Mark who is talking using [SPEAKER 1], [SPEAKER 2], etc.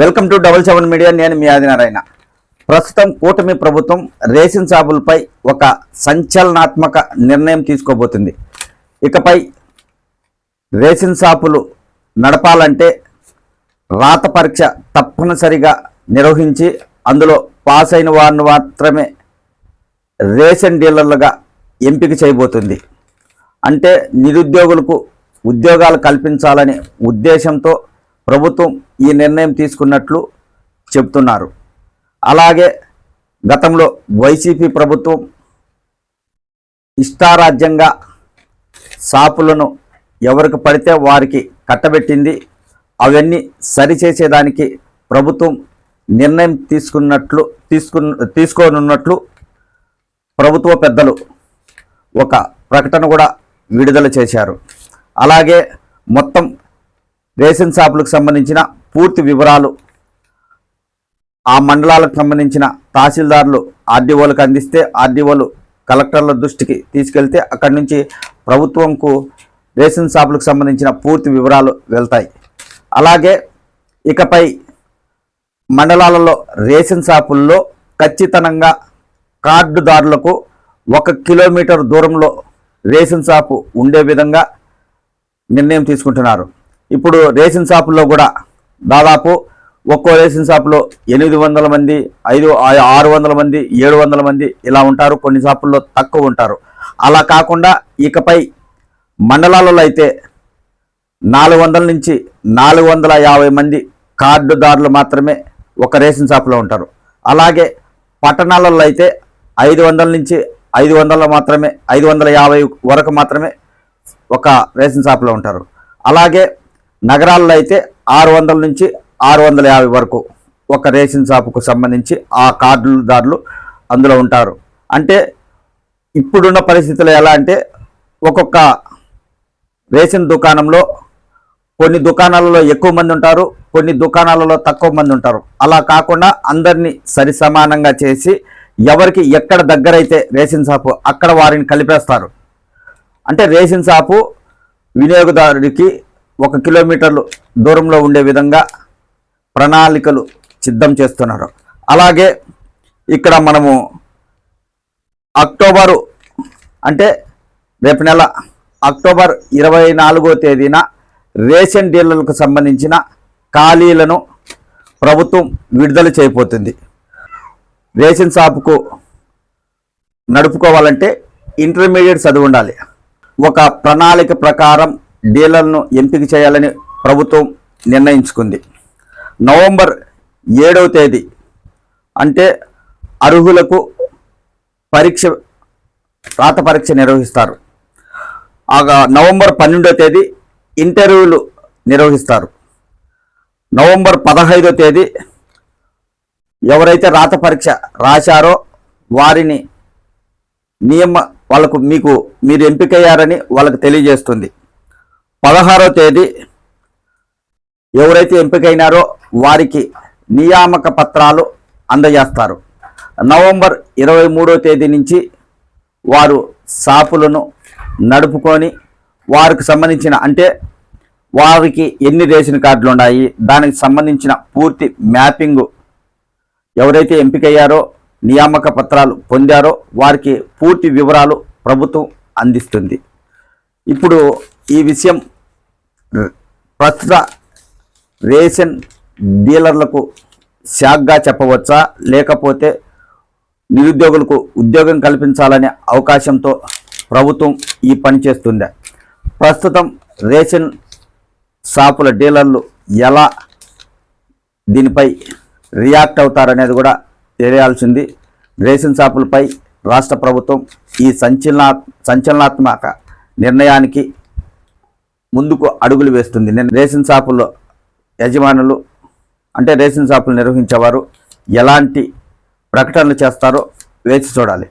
[SPEAKER 1] Welcome to double seven media నేను మీ ఆదినారాయణ. ప్రస్తుతం కూటమి ప్రభుత్వం రేషన్ షాపులపై ఒక సంచలనాత్మక నిర్ణయం తీసుకోబోతుంది. ఇకపై రేషన్ షాపులు నడపాలంటే రాత పరీక్ష తప్పనిసరిగా నిర్వహించి అందులో పాస్ అయిన వారిని మాత్రమే రేషన్ డీలర్లుగా ఎంపిక చేయబోతుంది. అంటే నిరుద్యోగులకు ఉద్యోగాలు కల్పించాలనే ఉద్దేశంతో ప్రభుత్వం ఈ నిర్ణయం తీసుకున్నట్లు చెబుతున్నారు. అలాగే గతంలో వైసీపీ ప్రభుత్వం ఇష్టారాజ్యంగా షాపులను ఎవరికి పడితే వారికి కట్టబెట్టింది. అవన్నీ సరిచేసేదానికి ప్రభుత్వం నిర్ణయం తీసుకున్నట్లు తీసుకున్న తీసుకోనున్నట్లు ప్రభుత్వ పెద్దలు ఒక ప్రకటన కూడా విడుదల చేశారు. అలాగే మొత్తం రేషన్ షాపులకు సంబంధించిన పూర్తి వివరాలు ఆ మండలాలకు సంబంధించిన తహసీల్దారులు ఆర్డీఓలకు అందిస్తే ఆర్డీఓలు కలెక్టర్ల దృష్టికి తీసుకెళ్తే అక్కడి నుంచి ప్రభుత్వంకు రేషన్ షాపులకు సంబంధించిన పూర్తి వివరాలు వెళ్తాయి. అలాగే ఇకపై మండలాలలో రేషన్ షాపుల్లో ఖచ్చితంగా కార్డుదారులకు ఒక కిలోమీటర్ దూరంలో రేషన్ షాపు ఉండే విధంగా నిర్ణయం తీసుకుంటున్నారు. ఇప్పుడు రేషన్ షాపుల్లో కూడా దాదాపు ఒక్కో రేషన్ షాపులో ఎనిమిది వందల మంది ఐదు ఆ- ఆరు వందల మంది ఏడు వందల మంది ఇలా ఉంటారు. కొన్ని షాపుల్లో తక్కువ ఉంటారు. అలా కాకుండా ఇకపై మండలాలలో అయితే నాలుగు వందల నుంచి నాలుగు వందల యాభై మంది కార్డుదారులు మాత్రమే ఒక రేషన్ షాపులో ఉంటారు. అలాగే పట్టణాలలో అయితే ఐదు వందల నుంచి ఐదు వందల మాత్రమే ఐదు వందల యాభై వరకు మాత్రమే ఒక రేషన్ షాపులో ఉంటారు. అలాగే నగరాల్లో అయితే ఆరు వందల నుంచి ఆరు వందల యాభై వరకు ఒక రేషన్ షాపుకు సంబంధించి ఆ కార్డుదారులు అందులో ఉంటారు. అంటే ఇప్పుడున్న పరిస్థితులు ఎలా అంటే ఒక్కొక్క రేషన్ దుకాణంలో కొన్ని దుకాణాలలో ఎక్కువ మంది ఉంటారు కొన్ని దుకాణాలలో తక్కువ మంది ఉంటారు. అలా కాకుండా అందరినీ సరి సమానంగా చేసి ఎవరికి ఎక్కడ దగ్గరైతే రేషన్ షాపు అక్కడ వారిని కలిపేస్తారు. అంటే రేషన్ షాపు వినియోగదారుడికి ఒక కిలోమీటర్లు దూరంలో ఉండే విధంగా ప్రణాళికలు సిద్ధం చేస్తున్నారు. అలాగే ఇక్కడ మనము అక్టోబరు అంటే రేపు నెల అక్టోబర్ ఇరవై నాలుగో తేదీన రేషన్ డీలర్లకు సంబంధించిన ఖాళీలను ప్రభుత్వం విడుదల చేయబోతుంది. రేషన్ షాపుకు నడుపుకోవాలంటే ఇంటర్మీడియట్ చదువు ఉండాలి. ఒక ప్రణాళిక ప్రకారం డీలర్ను ఎంపిక చేయాలని ప్రభుత్వం నిర్ణయించుకుంది. నవంబర్ ఏడవ తేదీ అంటే అర్హులకు పరీక్ష రాత పరీక్ష నిర్వహిస్తారు. ఆగా నవంబర్ పన్నెండో తేదీ ఇంటర్వ్యూలు నిర్వహిస్తారు. నవంబర్ పదహైదో తేదీ ఎవరైతే రాత పరీక్ష రాశారో వారిని నియమ వాళ్ళకు మీకు మీరు ఎంపికయ్యారని వాళ్ళకు తెలియజేస్తుంది. పదహారో తేదీ ఎవరైతే ఎంపికైనారో వారికి నియామక పత్రాలు అందజేస్తారు. నవంబర్ ఇరవై మూడో తేదీ నుంచి వారు షాపులను నడుపుకొని వారికి సంబంధించిన అంటే వారికి ఎన్ని రేషన్ కార్డులు ఉన్నాయి దానికి సంబంధించిన పూర్తి మ్యాపింగు ఎవరైతే ఎంపికయ్యారో నియామక పత్రాలు పొందారో వారికి పూర్తి వివరాలు ప్రభుత్వం అందిస్తుంది. ఇప్పుడు ఈ విషయం ప్రస్తుత రేషన్ డీలర్లకు షాక్గా చెప్పవచ్చా? లేకపోతే నిరుద్యోగులకు ఉద్యోగం కల్పించాలనే అవకాశంతో ప్రభుత్వం ఈ పని చేస్తుందా? ప్రస్తుతం రేషన్ షాపుల డీలర్లు ఎలా దీనిపై రియాక్ట్ అవుతారనేది కూడా తెలియాల్సింది. రేషన్ షాపులపై రాష్ట్ర ప్రభుత్వం ఈ సంచలనా సంచలనాత్మక నిర్ణయానికి ముందుకు అడుగులు వేస్తుంది. నేను రేషన్ షాపుల్లో యజమానులు అంటే రేషన్ షాపులు నిర్వహించేవారు ఎలాంటి ప్రకటనలు చేస్తారో వేచి చూడాలి.